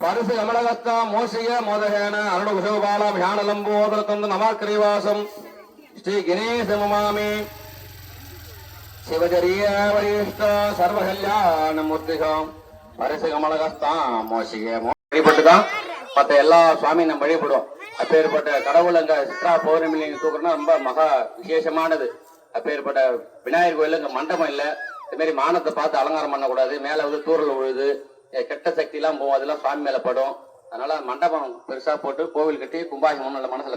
பரிசு கமலகத்த மோசிய மோதகேன அருணகுஷோபாலம் ஞானலம்போதர தந்து நமாக்கிரிவாசம் ஸ்ரீ கணேச மமாமி சிவஜரிய வரிஷ்ட சர்வ கல்யாண மூர்த்திகம் பரிசு கமலகஸ்தாம் மோசிய மோ- வழிபட்டுதான் மத்த எல்லா சுவாமியும் நம்ம வழிபடுவோம். அப்பேற்பட்ட கடவுள் அங்க சித்ரா பௌர்ணமி நீங்க தூக்குறோம்னா ரொம்ப மகா விசேஷமானது. அப்பேற்பட்ட விநாயகர் கோயில் இங்க மண்டபம் இல்ல. இது மாதிரி மானத்தை பார்த்து அலங்காரம் பண்ணக்கூடாது. மேல வந்து தூரல் விழுது கெட்ட சக்தி எல்லாம் போகும். அதெல்லாம் சுவாமி மேல படும். அதனால மண்டபம் பெருசா போட்டு கோவில் கட்டி கும்பாபிஷேகம் நல்ல மனசுல